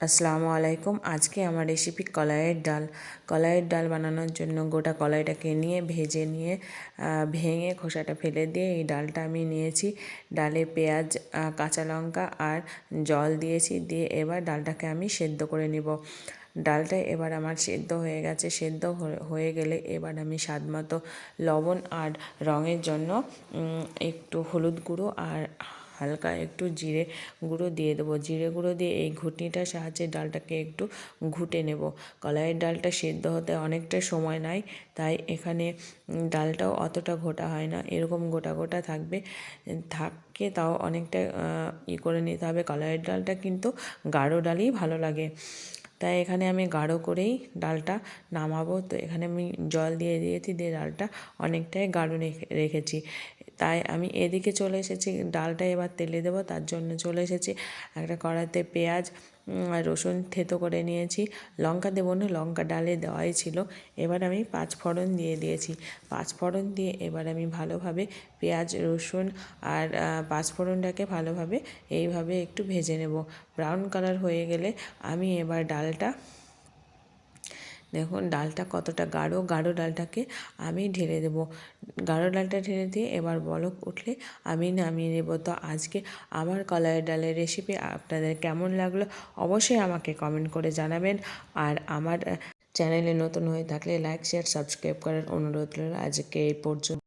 আসসালামু আলাইকুম। আজকে আমার রেসিপি কলাইয়ের ডাল। কলাইয়ের ডাল বানানোর জন্য গোটা কলাইটাকে নিয়ে ভেজে নিয়ে ভেঙে খোসাটা ফেলে দিয়ে এই ডালটা আমি নিয়েছি। ডালে পেঁয়াজ কাঁচা লঙ্কা আর জল দিয়েছি দিয়ে এবার ডালটাকে আমি সেদ্ধ করে নিব। ডালটা এবার আমার সেদ্ধ হয়ে গেছে। সেদ্ধ হয়ে গেলে এবার আমি স্বাদ মতো লবণ আর রঙের জন্য একটু হলুদ গুঁড়ো আর হালকা একটু জিরে গুঁড়ো দিয়ে দেবো। জিরে গুঁড়ো দিয়ে এই ঘুটনিটার সাহায্যে ডালটাকে একটু ঘুটে নেব। কলাইয়ের ডালটা সেদ্ধ হতে অনেকটা সময় নেয় তাই এখানে ডালটাও অতটা ঘোটা হয় না। এরকম গোটা গোটা থাকবে, থাকে তাও অনেকটা ই করে নিতে হবে। কলাইয়ের ডালটা কিন্তু গাঢ় ডালই ভালো লাগে। তাই এখানে আমি গাঢ় করেই ডালটা নামাবো। তো এখানে আমি জল দিয়ে দিয়েছি, দিয়ে ডালটা অনেকটাই গাঢ় রেখেছি। তাই আমি এদিকে চলে এসেছি, ডালটা এবার তেলে দেবো, তার জন্য চলে এসেছি। একটা কড়াইতে পেঁয়াজ রসুন থেতো করে নিয়েছি। লঙ্কা দেবো না, লঙ্কা ডালে দেওয়াই ছিল। এবার আমি পাঁচ ফোড়ন দিয়ে দিয়েছি। পাঁচ ফোড়ন দিয়ে এবার আমি ভালোভাবে পেঁয়াজ, রসুন আর পাঁচ ফোড়নটাকে ভালোভাবে এইভাবে একটু ভেজে নেব। ব্রাউন কালার হয়ে গেলে আমি এবার ডালটা দেখুন ডালটা কতটা গাঢ় গাঢ় ডালটাকে আমি ঢেলে দেব। গাঢ় ডালটা ঢেলে দিয়ে এবার বলক উঠলে আমি নামিয়ে নেব। তো আজকে আমার কলাইয়ের ডালের রেসিপি আপনাদের কেমন লাগল অবশ্যই আমাকে কমেন্ট করে জানাবেন। আর আমার চ্যানেলে নতুন হয়ে থাকলে লাইক শেয়ার সাবস্ক্রাইব করার অনুরোধ রইল। আজকে এই পর্যন্ত।